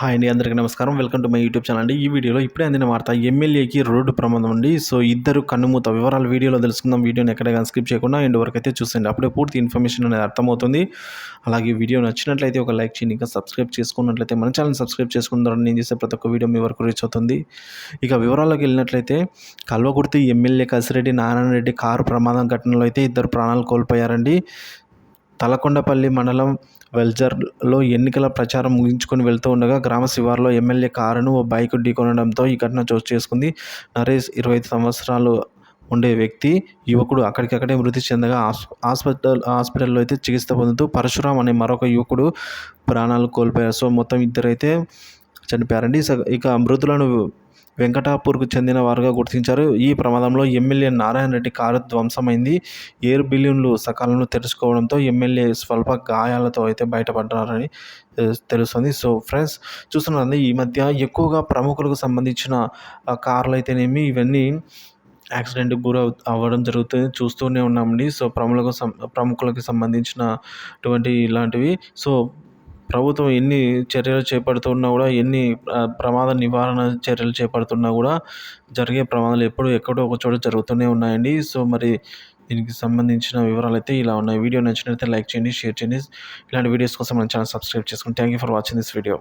Hi అండి అందరికీ నమస్కారం. Welcome to my YouTube channel అండి. ఈ వీడియోలో ఇప్పుడే అందిన వార్త ఎమ్మెల్యేకి రోడ్డు ప్రమాదం అండి. సో ఇద్దరు కన్నుమూత వివరాలు వీడియోలో తెలుసుకుందాం. వీడియోని ఎక్కడ స్కిప్ చేయకుండా ఎండ్ వరకు అయితే చూసండి అప్పుడే పూర్తి ఇన్ఫర్మేషన్ అనేది అర్థమవుతుంది. అలాగే వీడియో నచ్చినట్లయితే ఒక లైక్ చేయండి. ఇంకా సబ్స్క్రైబ్ చేసుకున్నట్లయితే మన ఛానల్ సబ్స్క్రైబ్ చేసుకుంటారని నేను చేసే ప్రతి ఒక్క వీడియో మీ వరకు రీచ్ అవుతుంది. ఇక వివరాల్లోకి వెళ్ళినట్లయితే కల్వకుర్తి ఎమ్మెల్యే కసిరెడ్డి నారాయణ రెడ్డి కారు ప్రమాదం ఘటనలో అయితే ఇద్దరు ప్రాణాలు కోల్పోయారండి. తలకొండపల్లి మండలం వెల్జర్లో ఎన్నికల ప్రచారం ముగించుకొని వెళ్తూ ఉండగా గ్రామ శివారులో ఎమ్మెల్యే కారును ఓ బైక్ ఢీకొనడంతో ఈ ఘటన చోటు చేసుకుంది. నరేష్ ఇరవై ఐదు సంవత్సరాలు ఉండే వ్యక్తి యువకుడు అక్కడికక్కడే మృతి చెందగా హాస్పిటల్ హాస్పిటల్లో అయితే చికిత్స పొందుతూ పరశురామ్ అనే మరొక యువకుడు ప్రాణాలు కోల్పోయారు. సో మొత్తం ఇద్దరైతే చనిపోయారండి. ఇక మృతులను వెంకటాపూర్కు చెందిన వారుగా గుర్తించారు. ఈ ప్రమాదంలో ఎమ్మెల్యే నారాయణ రెడ్డి కారు ధ్వంసమైంది. ఎయిర్ బిలియన్లు సకాలంలో తెరుచుకోవడంతో ఎమ్మెల్యే స్వల్ప గాయాలతో అయితే బయటపడ్డారని తెలుస్తుంది. సో ఫ్రెండ్స్ చూస్తున్నారండి ఈ మధ్య ఎక్కువగా ప్రముఖులకు సంబంధించిన కార్లు అయితేనేమి ఇవన్నీ యాక్సిడెంట్కి గురి అవ్వడం జరుగుతుంది చూస్తూనే ఉన్నామండి. సో ప్రముఖులకు ప్రముఖులకు సంబంధించినటువంటి ఇలాంటివి. సో ప్రభుత్వం ఎన్ని చర్యలు చేపడుతున్నా కూడా ఎన్ని ప్రమాద నివారణ చర్యలు చేపడుతున్నా కూడా జరిగే ప్రమాదాలు ఎప్పుడూ ఎక్కడో ఒక చోట జరుగుతూనే ఉన్నాయండి. సో మరి దీనికి సంబంధించిన వివరాలు అయితే ఇలా ఉన్నాయి. వీడియో నచ్చినట్లయితే లైక్ చేయండి షేర్ చేయండి. ఇలాంటి వీడియోస్ కోసం మన ఛానల్ సబ్స్క్రైబ్ చేసుకోండి thank you for watching this video.